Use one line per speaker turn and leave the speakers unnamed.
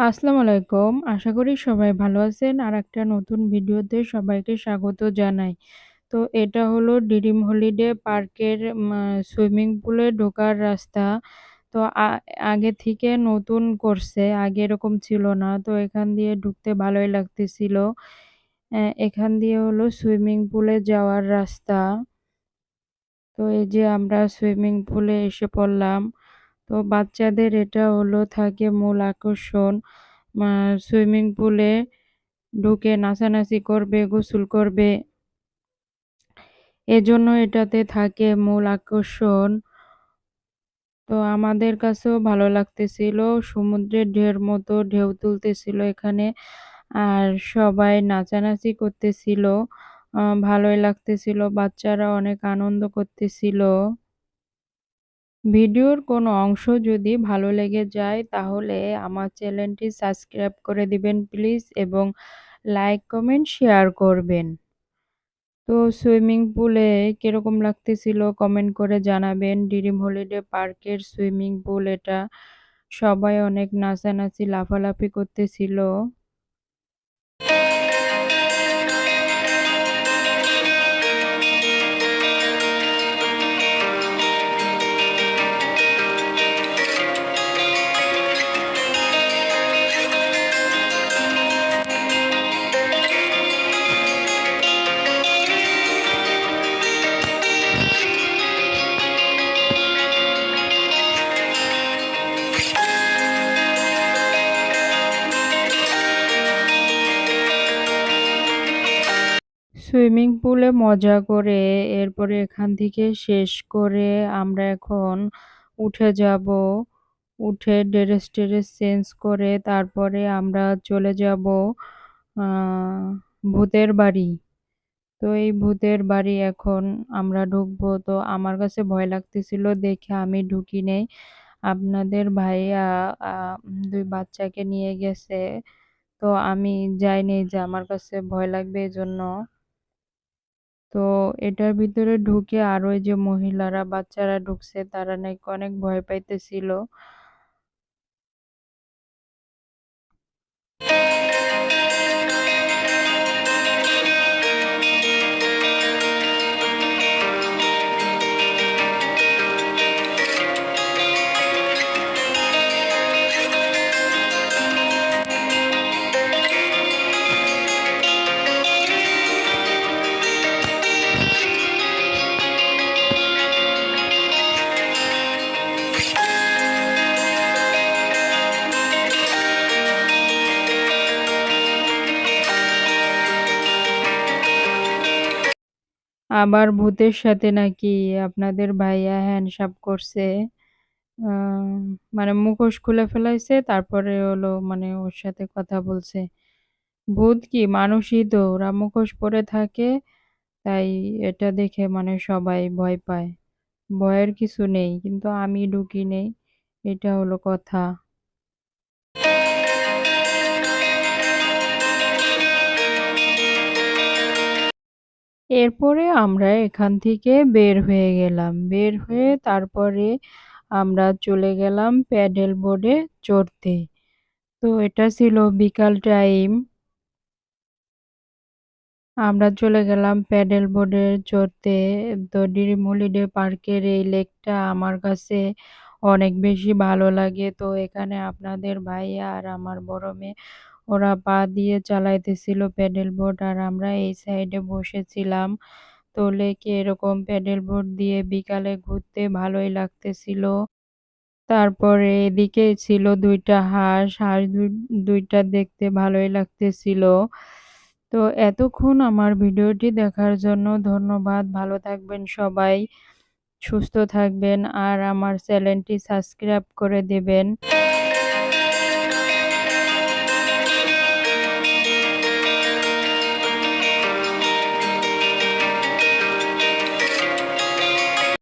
আসসালামু আলাইকুম। আশা করি সবাই ভালো আছেন। আর একটা নতুন ভিডিওতে সবাইকে স্বাগত জানাই। তো এটা হলো ড্রিম হলিডে পার্কের সুইমিং পুলে ঢোকার রাস্তা। তো আগে থেকে নতুন করছে, আগে এরকম ছিল না। তো এখান দিয়ে ঢুকতে ভালোই লাগতেছিল। এখান দিয়ে হলো সুইমিং পুলে যাওয়ার রাস্তা। তো এই যে আমরা সুইমিং পুলে এসে পড়লাম। তো বাচ্চাদের এটা হলো থাকে মূল আকর্ষণ। সুইমিং পুলে ঢুকে নাচানাচি করবে, গোসল করবে। এজন্য এটাতে থাকে মূল আকর্ষণ। তো আমাদের কাছেও ভালো লাগতেছিল। সমুদ্রের ঢের মতো ঢেউ তুলতেছিল এখানে। আর সবাই নাচানাচি করতেছিল। ভালোই লাগতেছিল। বাচ্চারা অনেক আনন্দ করতেছিল। ভিডিওর কোনো অংশ যদি ভালো লেগে যায় তাহলে আমার চ্যানেলটি সাবস্ক্রাইব করে দিবেন প্লিজ এবং লাইক, কমেন্ট, শেয়ার করবেন। তো সুইমিং পুলে কীরকম লাগতেছিল কমেন্ট করে জানাবেন। ড্রিম হলিডে পার্কের সুইমিং পুল এটা। সবাই অনেক নাচানাচি লাফালাফি করতেছিল। সুইমিং পুলে মজা করে এরপরে এখান থেকে শেষ করে আমরা এখন উঠে যাব। উঠে ড্রেস-টেরেস চেঞ্জ করে তারপরে আমরা চলে যাব ভূতের বাড়ি। তো এই ভূতের বাড়ি এখন আমরা ঢুকবো। তো আমার কাছে ভয় লাগতেছিল, দেখে আমি ঢুকি নাই। আপনাদের ভাইয়া দুই বাচ্চাকে নিয়ে গেছে। তো আমি যাইনি যে আমার কাছে ভয় লাগবে এজন্য। তো এটার ভিতরে ঢুকে আরও ওই যে মহিলারা, বাচ্চারা ঢুকছে তারা নাকি অনেক ভয় পাইতেছিল। আবার ভূতের সাথে নাকি আপনাদের ভাইয়া হ্যান্ডসাপ করছে। মানে মুখোশ খুলে ফেলাইছে, তারপরে হলো মানে ওর সাথে কথা বলছে। ভূত কি মানুষই তো, ওরা মুখোশ পরে থাকে। তাই এটা দেখে মানে সবাই ভয় পায়। ভয়ের কিছু নেই। কিন্তু আমি ঢুকি নাই। এটা হলো কথা। এরপরে আমরা এখান থেকে বের হয়ে গেলাম। বের হয়ে তারপরে আমরা চলে গেলাম প্যাডেল বোর্ডে চড়তে। তো এটা ছিল বিকাল টাইম। আমরা চলে গেলাম প্যাডেল বোর্ডে চড়তে। তো ড্রিম হলিডে পার্কের এই লেকটা আমার কাছে অনেক বেশি ভালো লাগে। তো এখানে আপনাদের ভাইয়া আর আমার বড় মেয়ে ওরা পা দিয়ে চালাইতেছিল প্যাডেল বোর্ড আর আমরা এই সাইডে বসেছিলাম। তো লেকে এরকম প্যাডেল বোর্ড দিয়ে বিকালে ঘুরতে ভালোই লাগতেছিল। তারপরে এদিকে ছিল দুইটা হাঁস, হাঁস দুই ২ দেখতে ভালোই লাগতেছিল। তো এতক্ষণ আমার ভিডিওটি দেখার জন্য ধন্যবাদ। ভালো থাকবেন সবাই, সুস্থ থাকবেন আর আমার চ্যানেলটি সাবস্ক্রাইব করে দেবেন।